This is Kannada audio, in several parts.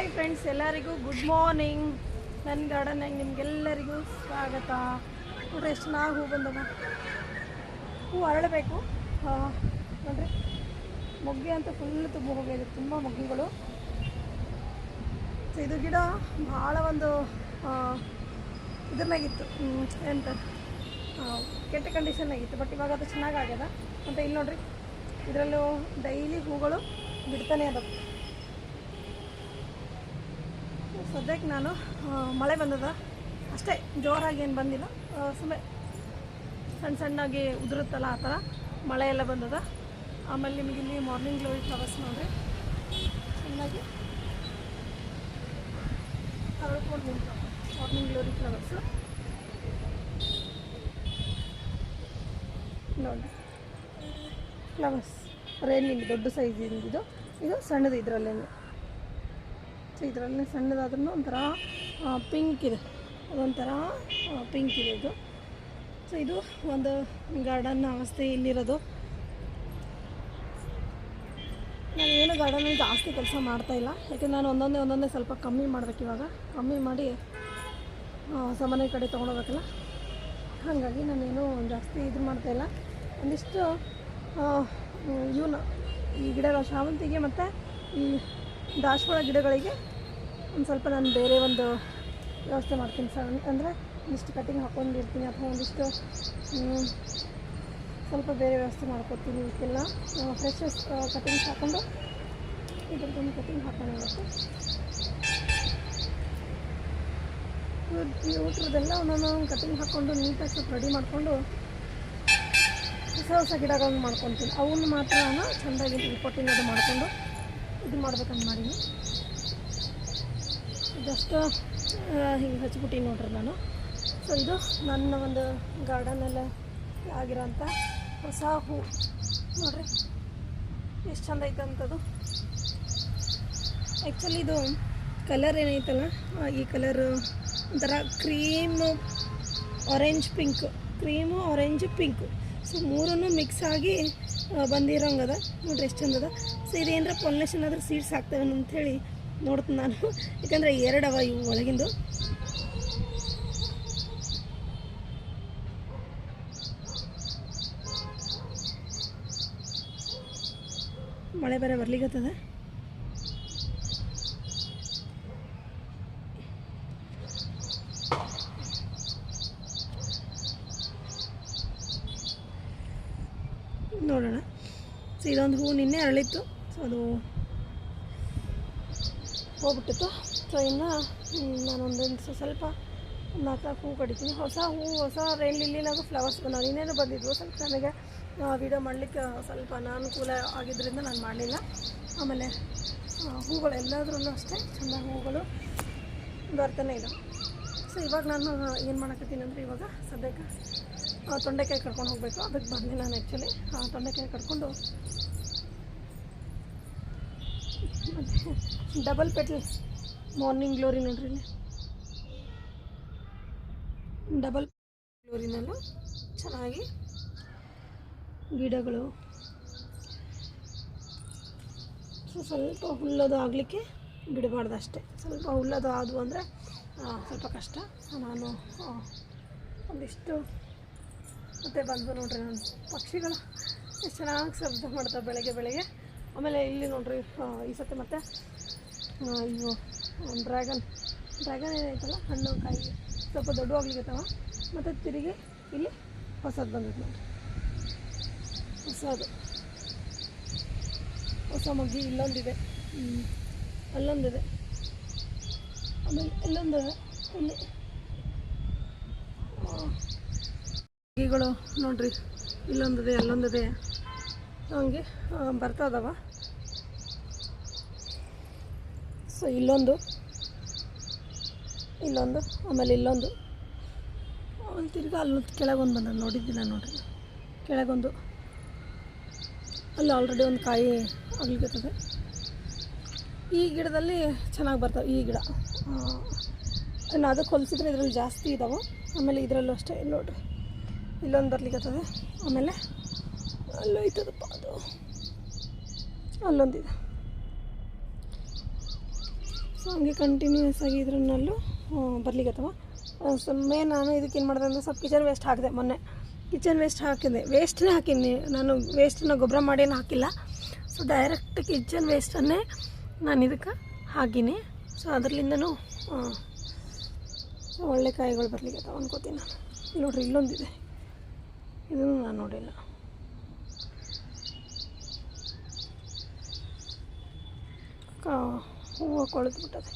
ಹಾಯ್ ಫ್ರೆಂಡ್ಸ್ ಎಲ್ಲರಿಗೂ ಗುಡ್ ಮಾರ್ನಿಂಗ್ ನನ್ನ ಗಾರ್ಡನ್ನಾಗ ನಿಮ್ಗೆಲ್ಲರಿಗೂ ಸ್ವಾಗತ. ನೋಡ್ರಿ, ಎಷ್ಟು ಚೆನ್ನಾಗಿ ಹೂ ಬಂದವ ಹೂ ಅರಳಬೇಕು. ನೋಡ್ರಿ, ಮೊಗ್ಗೆ ಅಂತ ಫುಲ್ ತುಂಬ ಹೋಗಿದೆ ತುಂಬ ಮೊಗ್ಗಿಗಳು. ಇದು ಗಿಡ ಭಾಳ ಒಂದು ಇದನ್ನಾಗಿತ್ತು ಎಂತ? ಕೆಟ್ಟ ಕಂಡೀಷನ್ನಾಗಿತ್ತು ಬಟ್ ಇವಾಗ ಅದು ಚೆನ್ನಾಗಾಗ್ಯದ ಮತ್ತು ಇಲ್ಲಿ ನೋಡ್ರಿ, ಇದರಲ್ಲೂ ಡೈಲಿ ಹೂಗಳು ಬಿಡ್ತಾನೆ ಅದಾವೆ. ಸದ್ಯಕ್ಕೆ ನಾನು ಮಳೆ ಬಂದದ. ಅಷ್ಟೇ, ಜೋರಾಗಿ ಏನು ಬಂದಿಲ್ಲ. ಸುಮ್ಮನೆ ಸಣ್ಣ ಸಣ್ಣಾಗಿ ಉದುರುತ್ತಲ್ಲ ಆ ಥರ ಮಳೆ ಎಲ್ಲ ಬಂದದ. ಆಮೇಲೆ ನಿಮಗೆ ಇಲ್ಲಿ ಮಾರ್ನಿಂಗ್ ಗ್ಲೋರಿ ಫ್ಲವರ್ಸ್ ನೋಡ್ರಿ. ಚೆನ್ನಾಗಿ ಮಾರ್ನಿಂಗ್ ಗ್ಲೋರಿ ಫ್ಲವರ್ಸು ನೋಡಿ ಫ್ಲವರ್ಸ್ ರೇಲಿಂಗ್ ದೊಡ್ಡ ಸೈಜ್ ಇದು. ಇದು ಸಣ್ಣದು ಇದರಲ್ಲೇ ಸೊ ಇದರಲ್ಲಿ ಸಣ್ಣದಾದ್ರೂ ಒಂಥರ ಪಿಂಕ್ ಇದೆ. ಅದೊಂಥರ ಪಿಂಕ್ ಇದೆ ಇದು. ಸೊ ಇದು ಒಂದು ಗಾರ್ಡನ್ ಅವಸ್ಥೆ ಇಲ್ಲಿರೋದು. ನಾನು ಏನು ಗಾರ್ಡನಲ್ಲಿ ಜಾಸ್ತಿ ಕೆಲಸ ಮಾಡ್ತಾಯಿಲ್ಲ ಯಾಕೆಂದ್ರೆ ನಾನು ಒಂದೊಂದೇ ಒಂದೊಂದೇ ಸ್ವಲ್ಪ ಕಮ್ಮಿ ಮಾಡಬೇಕು ಇವಾಗ. ಕಮ್ಮಿ ಮಾಡಿ ಸಾಮಾನ್ಯ ಕಡೆ ತೊಗೊಂಡೋಗ್ಬೇಕಲ್ಲ. ಹಾಗಾಗಿ ನಾನೇನು ಜಾಸ್ತಿ ಇದು ಮಾಡ್ತಾ ಇಲ್ಲ. ಒಂದಿಷ್ಟು ಇವನ್ನ ಈ ಗಿಡಗಳ ಶಾವಂತಿಗೆ ಮತ್ತು ಈ ದಾಸವಾಳ ಗಿಡಗಳಿಗೆ ಒಂದು ಸ್ವಲ್ಪ ನಾನು ಬೇರೆ ಒಂದು ವ್ಯವಸ್ಥೆ ಮಾಡ್ತೀನಿ ಸರ್. ಅಂದರೆ ಒಂದಿಷ್ಟು ಕಟಿಂಗ್ ಹಾಕ್ಕೊಂಡಿರ್ತೀನಿ ಅಥವಾ ಒಂದಿಷ್ಟು ಸ್ವಲ್ಪ ಬೇರೆ ವ್ಯವಸ್ಥೆ ಮಾಡ್ಕೊತೀನಿ ಇದಕ್ಕೆಲ್ಲ. ಫ್ರೆಶಸ್ ಕಟಿಂಗ್ಸ್ ಹಾಕ್ಕೊಂಡು ಇದ್ರದ್ದೊಂದು ಕಟಿಂಗ್ ಹಾಕೊಂಡು ಇವತ್ತು. ಇವ್ರ ಊಟರದೆಲ್ಲ ಒಂದೊಂದು ಕಟಿಂಗ್ ಹಾಕ್ಕೊಂಡು ನೀಟಾಗಿ ಸ್ವಲ್ಪ ರೆಡಿ ಮಾಡಿಕೊಂಡು ಹೊಸ ಹೊಸ ಗಿಡಗಳನ್ನು ಮಾಡ್ಕೊತೀನಿ ಅವನ್ನ ಮಾತ್ರ ನಾನು ಚೆಂದಾಗಿ ರಿಪೋರ್ಟಿಂಗ್ ಅದು ಮಾಡಿಕೊಂಡು ಇದು ಮಾಡ್ಬೇಕಂತ ಮಾಡೀನಿ. ಜಸ್ಟ್ ಹಿಂಗೆ ಹಚ್ಬಿಟ್ಟು ನೋಡ್ರಿ ನಾನು. ಸೊ ಇದು ನನ್ನ ಒಂದು ಗಾರ್ಡನಲ್ಲಿ ಆಗಿರೋಂಥ ಹೊಸ ಹೂ. ನೋಡ್ರಿ, ಎಷ್ಟು ಚಂದ ಐತೆ ಅಂಥದ್ದು ಆ್ಯಕ್ಚುಲಿ ಇದು ಕಲರ್ ಏನೈತಲ್ಲ ಈ ಕಲರ್ ಒಂಥರ cream orange pink cream orange pink so ಮೂರೂ ಮಿಕ್ಸ್ ಆಗಿ ಬಂದಿರೋಂಗದ. ನೋಡ್ರಿ ಎಷ್ಟು ಚಂದದ. ಸೊ ಇದೇನರ ಪೊಲ್ಯೂಷನ್ ಆದ್ರೆ ಸೀಡ್ಸ್ ಹಾಕ್ತೇವೆ ಅಂಥೇಳಿ ನೋಡ್ತೀನಿ ನಾನು. ಯಾಕಂದರೆ ಎರಡವ ಇವು ಒಳಗಿಂದು. ಮಳೆ ಬೇರೆ ಬರ್ಲಿಕ್ಕತ್ತದ ನೋಡೋಣ. ಸೊ ಇದೊಂದು ಹೂ ನಿನ್ನೆ ಅರಳಿತ್ತು. ಸೊ ಅದು ಹೋಗ್ಬಿಟ್ಟಿತ್ತು. ಸೊ ಇನ್ನು ನಾನೊಂದೊಂದು ಸ್ವಲ್ಪ ನಾಲ್ಕು ಹೂ ಕಡಿತೀನಿ. ಹೊಸ ಹೂ ಹೊಸ ರೈನ್ ಲಿಲ್ಲಿನಾಗೂ ಫ್ಲವರ್ಸ್ ಬಂದವು ಇನ್ನೇನು ಬಂದಿದ್ವು ಸ್ವಲ್ಪ ನನಗೆ ವೀಡಿಯೋ ಮಾಡಲಿಕ್ಕೆ ಸ್ವಲ್ಪ ಅನಾನುಕೂಲ ಆಗಿದ್ದರಿಂದ ನಾನು ಮಾಡಲಿಲ್ಲ. ಆಮೇಲೆ ಹೂಗಳು ಎಲ್ಲದ್ರಲ್ಲೂ ಅಷ್ಟೇ ಚೆಂದ ಹೂಗಳು ಬರ್ತಾನೆ ಇದ್ದಾವೆ ಸೊ ಇವಾಗ ನಾನು ಏನು ಮಾಡಕತ್ತೀನಿ ಅಂದರೆ ಇವಾಗ ಸದ್ಯಕ್ಕೆ ತೊಂಡೆಕಾಯಿ ಕರ್ಕೊಂಡು ಹೋಗಬೇಕು. ಅದಕ್ಕೆ ಬಂದೆ ನಾನು ಆ್ಯಕ್ಚುಲಿ ತೊಂಡೆಕಾಯಿ ಕರ್ಕೊಂಡು, ಮತ್ತು ಡಬಲ್ ಪೆಟಲ್ ಮಾರ್ನಿಂಗ್ ಗ್ಲೋರಿ ನೋಡ್ರಿ ಡಬಲ್ ಗ್ಲೋರಿನಲ್ಲೂ ಚೆನ್ನಾಗಿ. ಗಿಡಗಳು. ಸೊ ಸ್ವಲ್ಪ ಹುಲ್ಲದು ಆಗಲಿಕ್ಕೆ ಬಿಡಬಾರ್ದು ಅಷ್ಟೇ. ಸ್ವಲ್ಪ ಹುಲ್ಲದು ಆದವು ಅಂದರೆ ಸ್ವಲ್ಪ ಕಷ್ಟ. ನಾನು ಒಂದಿಷ್ಟು ಮತ್ತೆ ಬಂದು ನೋಡ್ರಿ ನಾನು. ಪಕ್ಷಿಗಳು ಎಷ್ಟು ಚೆನ್ನಾಗಿ ಶಬ್ದ ಮಾಡ್ತಾವೆ ಬೆಳಗ್ಗೆ ಬೆಳಗ್ಗೆ. ಆಮೇಲೆ ಇಲ್ಲಿ ನೋಡ್ರಿ ಈ ಸತಿ ಮತ್ತೆ ಇವು ಡ್ರ್ಯಾಗನ್ ಡ್ರ್ಯಾಗನ್ ಏನೈತಲ್ಲ ಹಣ್ಣು ಕಾಯಿ ಸ್ವಲ್ಪ ದೊಡ್ಡ ಆಗ್ಲಿಕ್ಕತ್ತವ ಮತ್ತು ತಿರುಗಿ ಇಲ್ಲಿ ಹೊಸದು ಬಂದೈತೆ ನೋಡಿ ಹೊಸದು. ಹೊಸ ಮಗ್ಗಿ ಇಲ್ಲೊಂದಿದೆ. ಅಲ್ಲೊಂದಿದೆ. ಆಮೇಲೆ ಇಲ್ಲೊಂದಿದೆ. ಇಲ್ಲಿ. ಮಗ್ಗಿಗಳು ನೋಡ್ರಿ, ಇಲ್ಲೊಂದಿದೆ, ಅಲ್ಲೊಂದಿದೆ. ಹಂಗೆ ಬರ್ತಾ ಇದಾವ ಸೊ ಇಲ್ಲೊಂದು. ಇಲ್ಲೊಂದು, ಆಮೇಲೆ ಇಲ್ಲೊಂದು. ಒಂದು ತಿರ್ಗಿ ಅಲ್ಲೊಂದು ಕೆಳಗೊಂದು ಬಂದ ನೋಡಿದ್ದಿಲ್ಲ ನೋಡ್ರಿ. ಕೆಳಗೊಂದು. ಅಲ್ಲಿ ಆಲ್ರೆಡಿ ಒಂದು ಕಾಯಿ ಆಗ್ಲಿಕ್ಕತ್ತದೆ ಈ ಗಿಡದಲ್ಲಿ ಚೆನ್ನಾಗಿ ಬರ್ತವೆ, ಈ ಗಿಡ. ಇನ್ನು ಅದಕ್ಕೆ ಹೊಲಿಸಿದ್ರೆ ಇದರಲ್ಲಿ ಜಾಸ್ತಿ ಇದಾವೆ. ಆಮೇಲೆ ಇದರಲ್ಲೂ ಅಷ್ಟೇ ಇಲ್ಲಿ ನೋಡ್ರಿ. ಇಲ್ಲೊಂದು ಬರ್ಲಿಕ್ಕತ್ತದೆ ಆಮೇಲೆ ಅಲ್ಲೋಯ್ತದಪ್ಪ ಅದು. ಅಲ್ಲೊಂದಿದೆ. ಸೊ ಹಂಗೆ ಕಂಟಿನ್ಯೂಸ್ ಆಗಿ ಇದ್ರನ್ನಲ್ಲೂ ಬರ್ಲಿಕ್ಕತ್ತವ ಮೇನ್ ನಾನು ಇದಕ್ಕೆ ಏನು ಮಾಡಿದೆ ಅಂದರೆ ಸ್ವಲ್ಪ ಕಿಚನ್ ವೇಸ್ಟ್ ಹಾಕಿದೆ ಮೊನ್ನೆ. ಕಿಚನ್ ವೇಸ್ಟ್ ಹಾಕಿದೆ ವೇಸ್ಟ್ನೇ ಹಾಕಿನಿ ನಾನು ವೇಸ್ಟನ್ನ ಗೊಬ್ಬರ ಮಾಡೇನು ಹಾಕಿಲ್ಲ. ಸೊ ಡೈರೆಕ್ಟ್ ಕಿಚನ್ ವೇಸ್ಟನ್ನೇ ನಾನು ಇದಕ್ಕೆ ಹಾಕಿನಿ ಸೊ ಅದರಲ್ಲಿಂದನೂ ಒಳ್ಳೆ ಕಾಯಿಗಳು ಬರ್ಲಿಕ್ಕೆ ಅನ್ಕೋತೀನಿ ನಾನು. ನೋಡ್ರಿ, ಇಲ್ಲೊಂದಿದೆ. ಇದನ್ನು ನಾನು ನೋಡಿಲ್ಲ. ಕಾ ಹೂವು ಕೊಳೆತ್ಬಿಟ್ಟದೆ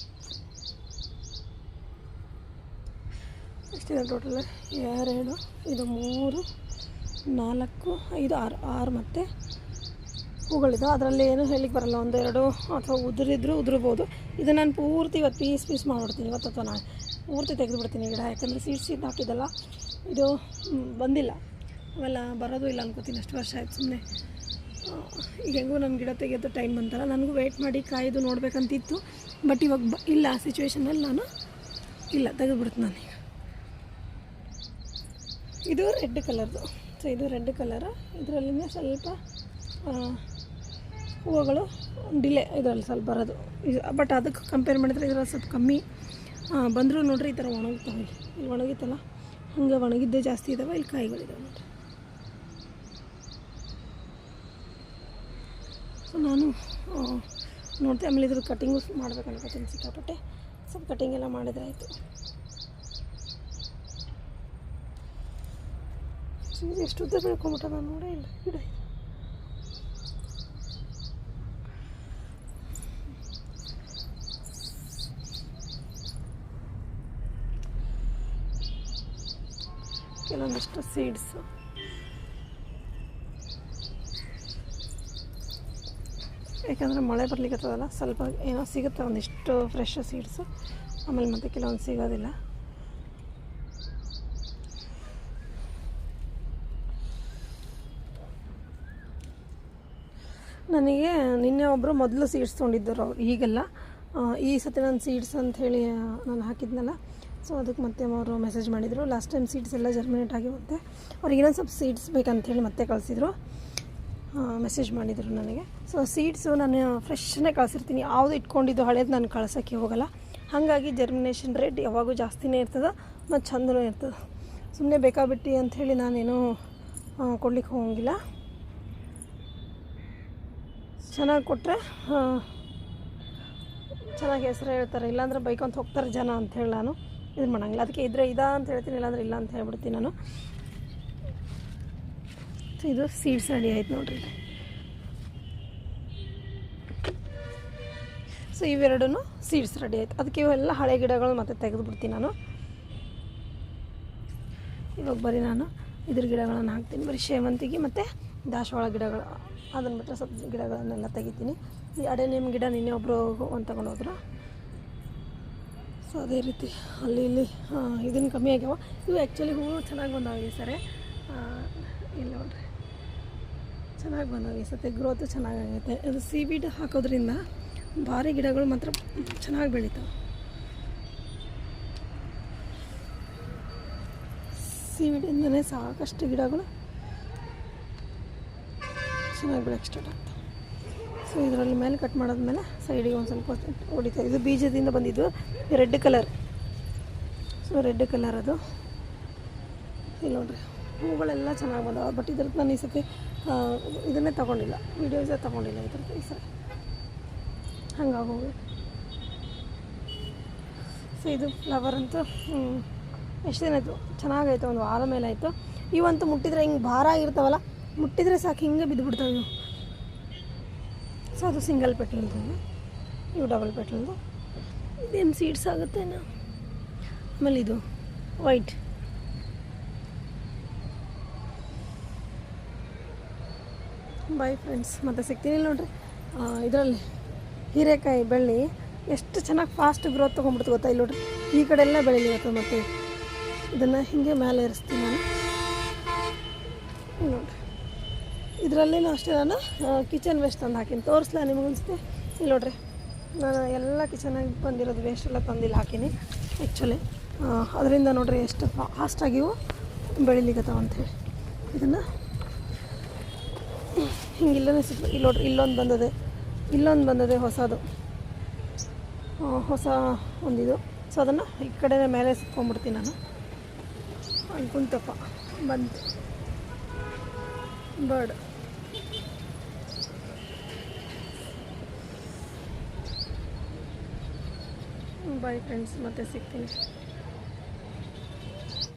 ಎಷ್ಟಿದೆ ಟೋಟಲ್ ಎರಡು ಇದು ಮೂರು, ನಾಲ್ಕು, ಐದು, ಆರು ಆರು ಮತ್ತು ಹೂಗಳಿದೆ ಅದರಲ್ಲಿ ಏನು ಹೇಳಿಕ್ಕೆ ಬರಲ್ಲ, ಒಂದೆರಡು ಅಥವಾ ಉದುರಿದ್ರೂ ಉದುರ್ಬೋದು. ಇದು ನಾನು ಪೂರ್ತಿ ಇವತ್ತು ಪೀಸ್ ಪೀಸ್ ಮಾಡಿಬಿಡ್ತೀನಿ. ಇವತ್ತು ಅಥವಾ ನಾನು ಪೂರ್ತಿ ತೆಗೆದುಬಿಡ್ತೀನಿ ಗಿಡ. ಯಾಕಂದರೆ ಸೀಡ್ಸ್ ಇದು ಹಾಕಿದ್ದಲ್ಲ, ಇದು ಬಂದಿಲ್ಲ. ಅವೆಲ್ಲ ಬರೋದು ಇಲ್ಲ ಅನ್ಕೋತೀನಿ. ಅಷ್ಟು ವರ್ಷ ಆಯ್ತು ಸುಮ್ಮನೆ ಹೆಂಗೂ ನನ್ನ ಗಿಡ ತೆಗೆಯೋದು ಟೈಮ್ ಬಂತಲ್ಲ, ನನಗೂ ವೆಯ್ಟ್ ಮಾಡಿ ಕಾಯ್ದು ನೋಡಬೇಕಂತಿತ್ತು. ಬಟ್ ಇವಾಗ ಇಲ್ಲ, ಆ ಸಿಚುವೇಶನಲ್ಲಿ ನಾನು ಇಲ್ಲ ತೆಗೆದ್ಬಿಡ್ತು ನಾನೀಗ ಇದು ರೆಡ್ ಕಲರ್ದು ಸೊ ಇದು ರೆಡ್ ಕಲರ್ ಇದರಲ್ಲಿನೇ ಸ್ವಲ್ಪ ಹೂವುಗಳು ಡಿಲೇ ಇದರಲ್ಲಿ ಸ್ವಲ್ಪ ಬರೋದು. ಬಟ್ ಅದಕ್ಕೆ ಕಂಪೇರ್ ಮಾಡಿದ್ರೆ ಇದರಲ್ಲಿ ಸ್ವಲ್ಪ ಕಮ್ಮಿ. ಬಂದರೂ ನೋಡ್ರಿ, ಈ ಥರ ಒಣಗ್ತಾವೆ ಇಲ್ಲಿ. ಒಣಗಿತ್ತಲ್ಲ, ಹಂಗೆ ಒಣಗಿದ್ದೇ ಜಾಸ್ತಿ ಇದ್ದಾವೆ ಇಲ್ಲಿ ಕಾಯಿಗಳಿದಾವೆ ನೋಡ್ರಿ. ಸೊ ನಾನು ನೋಡಿದೆ ಆಮೇಲೆ ಇದ್ರ ಕಟಿಂಗು ಮಾಡ್ಬೇಕು ಅನ್ಕೋತೀನಿ ಸಿಕ್ಕಾಪಟ್ಟೆ. ಸ್ವಲ್ಪ ಕಟಿಂಗ್ ಎಲ್ಲ ಮಾಡಿದ್ರೆ ಆಯಿತು. ಎಷ್ಟು ಉದ್ದ ಬೆಳ್ಕೊಂಬಿಟ್ಟ ನಾನು ನೋಡೇ ಇಲ್ಲ, ಗಿಡ. ಕೆಲವೊಂದಿಷ್ಟು ಸೀಡ್ಸು ಯಾಕಂದರೆ ಮಳೆ ಬರ್ಲಿಕ್ಕತ್ತದಲ್ಲ ಸ್ವಲ್ಪ ಏನೋ ಸಿಗುತ್ತೆ ಒಂದಿಷ್ಟು ಫ್ರೆಶ್ ಸೀಡ್ಸು ಆಮೇಲೆ ಮತ್ತೆ ಕೆಲವೊಂದು ಸಿಗೋದಿಲ್ಲ. ನನಗೆ ನಿನ್ನೆ ಒಬ್ಬರು ಮೊದಲು ಸೀಡ್ಸ್ ತೊಗೊಂಡಿದ್ದರು ಅವ್ರು ಈಗೆಲ್ಲ ಈ ಸತಿ ನಾನು ಸೀಡ್ಸ್ ಅಂತ ಹೇಳಿ ನಾನು ಹಾಕಿದ್ನಲ್ಲ. ಸೊ ಅದಕ್ಕೆ ಮತ್ತೆ ಅವರು ಮೆಸೇಜ್ ಮಾಡಿದರು. ಲಾಸ್ಟ್ ಟೈಮ್ ಸೀಡ್ಸ್ ಎಲ್ಲ ಜರ್ಮಿನೇಟ್ ಆಗಿರುತ್ತೆ ಅವ್ರಿಗೆ ಇನ್ನೊಂದು ಸ್ವಲ್ಪ ಸೀಡ್ಸ್ ಬೇಕಂತೇಳಿ ಮತ್ತೆ ಕಳಿಸಿದ್ರು. ಮೆಸೇಜ್ ಮಾಡಿದರು ನನಗೆ. ಸೊ ಸೀಡ್ಸು ನಾನು ಫ್ರೆಶ್ನೇ ಕಳಿಸಿರ್ತೀನಿ. ಯಾವುದು ಇಟ್ಕೊಂಡಿದ್ದು ಹಳೇದು ನಾನು ಕಳ್ಸೋಕ್ಕೆ ಹೋಗಲ್ಲ. ಹಾಗಾಗಿ ಜರ್ಮಿನೇಷನ್ ರೇಟ್ ಯಾವಾಗೂ ಜಾಸ್ತಿನೇ ಇರ್ತದೆ, ಮತ್ತು ಚಂದನೂ ಇರ್ತದೆ. ಸುಮ್ಮನೆ ಬೇಕಾಬಿಟ್ಟು ಅಂಥೇಳಿ ನಾನೇನು ಕೊಡ್ಲಿಕ್ಕೆ ಹೋಗಂಗಿಲ್ಲ. ಚೆನ್ನಾಗಿ ಕೊಟ್ಟರೆ ಚೆನ್ನಾಗಿ ಹೆಸರು ಹೇಳ್ತಾರೆ. ಇಲ್ಲಾಂದ್ರೆ ಬೈಕೊಂತ ಹೋಗ್ತಾರೆ ಜನ ಅಂಥೇಳಿ ನಾನು ಇದು ಮಾಡೋಂಗಿಲ್ಲ. ಅದಕ್ಕೆ ಇದ್ರೆ ಇದಾ ಅಂತ ಹೇಳ್ತೀನಿ, ಇಲ್ಲಾಂದ್ರೆ ಇಲ್ಲ ಅಂತ ಹೇಳ್ಬಿಡ್ತೀನಿ ನಾನು. ಸೊ ಇದು ಸೀಡ್ಸ್ ರೆಡಿ ಆಯ್ತು ನೋಡ್ರಿ. ಸೊ ಇವೆರಡೂ ಸೀಡ್ಸ್ ರೆಡಿ ಆಯ್ತು. ಅದಕ್ಕೆ ಇವೆಲ್ಲ ಹಳೆ ಗಿಡಗಳು ಮತ್ತೆ ತೆಗೆದುಬಿಡ್ತೀನಿ ನಾನು. ಇವಾಗ ಬರೀ ನಾನು ಇದ್ರ ಗಿಡಗಳನ್ನು ಹಾಕ್ತೀನಿ. ಬರೀ ಸೇವಂತಿಗೆ ಮತ್ತು ದಾಸವಾಳ ಗಿಡಗಳು, ಅದನ್ನು ಬಿಟ್ಟರೆ ಸ್ವಲ್ಪ ಗಿಡಗಳನ್ನೆಲ್ಲ ತೆಗಿತೀನಿ. ಈ ಅಡೆನಿಮ್ ಗಿಡ ನಿನ್ನೆ ಒಬ್ಬರು ಒಂದು ತಗೊಂಡು ಹೋದ್ರು. ಸೊ ಅದೇ ರೀತಿ ಅಲ್ಲಿ ಇಲ್ಲಿ ಇದನ್ನು ಕಮ್ಮಿ ಆಗ್ಯಾವ. ಇವು ಆ್ಯಕ್ಚುಲಿ ಹೂವು ಚೆನ್ನಾಗಿ ಬಂದಾವೆ ಸರಿ. ಇಲ್ಲ ನೋಡ್ರಿ. ಚೆನ್ನಾಗಿ ಬಂದಾವೆ. ಈ ಸತಿ ಗ್ರೋತು ಚೆನ್ನಾಗಾಗೈತೆ. ಅದು ಸೀವೀಡ್ ಹಾಕೋದ್ರಿಂದ ಭಾರಿ ಗಿಡಗಳು ಮಾತ್ರ ಚೆನ್ನಾಗಿ ಬೆಳಿತಾವೆ. ಸೀವಿಡಿಂದನೇ ಸಾಕಷ್ಟು ಗಿಡಗಳು ಚೆನ್ನಾಗಿ ಬೆಳಕ್ಕೆ ಸ್ಟಾರ್ಟ್ ಆಗ್ತವೆ. ಸೊ ಇದರಲ್ಲಿ ಮೇಲೆ ಕಟ್ ಮಾಡಿದ್ಮೇಲೆ ಸೈಡಿಗೆ ಒಂದು ಸ್ವಲ್ಪ ಹೊಡಿತಾ ಇದು ಬೀಜದಿಂದ ಬಂದಿದ್ದು red colour so red colour ಅದು. ಇಲ್ಲಿ ನೋಡ್ರಿ, ಹೂಗಳೆಲ್ಲ ಚೆನ್ನಾಗಿ ಬಂದವ. ಬಟ್ ಇದ್ರದ್ದು ನಾನು ಈ ಸತಿ ಇದನ್ನೇ ತೊಗೊಂಡಿಲ್ಲ. ವೀಡಿಯೋಸೇ ತೊಗೊಂಡಿಲ್ಲ ಇದ್ರದ್ದು ಈ ಸರಿ ಹಂಗಾಗೋಗಿ. ಹೋಗಿ ಸೊ ಇದು ಫ್ಲವರ್ ಅಂತೂ ಎಷ್ಟು ದಿನ ಆಯಿತು? ಚೆನ್ನಾಗಾಯ್ತು, ಒಂದು ವಾರ ಮೇಲೆ ಆಯಿತು. ಇವಂತೂ ಮುಟ್ಟಿದ್ರೆ ಹಿಂಗೆ ಭಾರ ಆಗಿರ್ತಾವಲ್ಲ, ಮುಟ್ಟಿದ್ರೆ ಸಾಕು, ಹಿಂಗೆ ಬಿದ್ದುಬಿಡ್ತಾವೆ ಇವು. ಸೊ ಅದು ಸಿಂಗಲ್ ಪೆಟ್ರೋಲ್ದು ಇವು ಡಬಲ್ ಪೆಟ್ರೋಲ್ದು ಇದೇನು ಸೀಡ್ಸ್ ಆಗುತ್ತೆ ಆಮೇಲೆ ಇದು ವೈಟ್ ಬಾಯ್ ಫ್ರೆಂಡ್ಸ್ ಮತ್ತೆ ಸಿಗ್ತೀನಿ ನೋಡಿರಿ. ಇದರಲ್ಲಿ ಹೀರೆಕಾಯಿ ಬೆಳ್ಳಿ ಎಷ್ಟು ಚೆನ್ನಾಗಿ ಫಾಸ್ಟ್ ಗ್ರೋತ್ ತೊಗೊಂಡ್ಬಿಡ್ತು ಗೊತ್ತಾ ಇಲ್ಲಿ ನೋಡ್ರಿ. ಈ ಕಡೆ ಎಲ್ಲ ಬೆಳೀಲಿ ಇವತ್ತು ಮತ್ತೆ. ಇದನ್ನು ಹಿಂಗೆ ಮೇಲೆ ಇರಿಸ್ತೀನಿ ನಾನು. ನೋಡಿರಿ. ಇದರಲ್ಲಿ ನಾವು ಅಷ್ಟೇ ನಾನು ಕಿಚನ್ ವೇಸ್ಟ್ ತಂದು ಹಾಕೀನಿ. ತೋರಿಸ್ಲಾ ನಿಮಗೆ ಅನಿಸುತ್ತೆ? ಇಲ್ಲಿ ನೋಡ್ರಿ. ನಾನು ಎಲ್ಲ ಕಿಚನಾಗಿ ಬಂದಿರೋದು ವೇಸ್ಟ್ ಎಲ್ಲ ತಂದಿಲ್ಲಿ ಹಾಕೀನಿ ಆ್ಯಕ್ಚುಲಿ ಅದರಿಂದ ನೋಡ್ರಿ ಎಷ್ಟು ಫಾಸ್ಟಾಗಿವು ಬೆಳಿಲಿಕ್ಕತ್ತಾವ ಅಂಥೇಳಿ ಇದನ್ನು ಹಿಂಗೆ ಇಲ್ಲೇ ನೋಡ್ರಿ ಇಲ್ಲೊಂದು ಬಂದದೆ. ಇಲ್ಲೊಂದು ಬಂದದೆ ಹೊಸದು. ಹೊಸ ಒಂದಿದು. ಸೊ ಅದನ್ನು ಈ ಕಡೆನೇ ಮೇಲೆ ಸುತ್ಕೊಂಡ್ಬಿಡ್ತೀನಿ ನಾನು. ಅಲ್ಲಿ ಕುಂತಪ್ಪ. ಬಂತು ಬರ್ಡ್. ಬಾಯ್ ಫ್ರೆಂಡ್ಸ್ ಮತ್ತೆ ಸಿಗ್ತೀನಿ.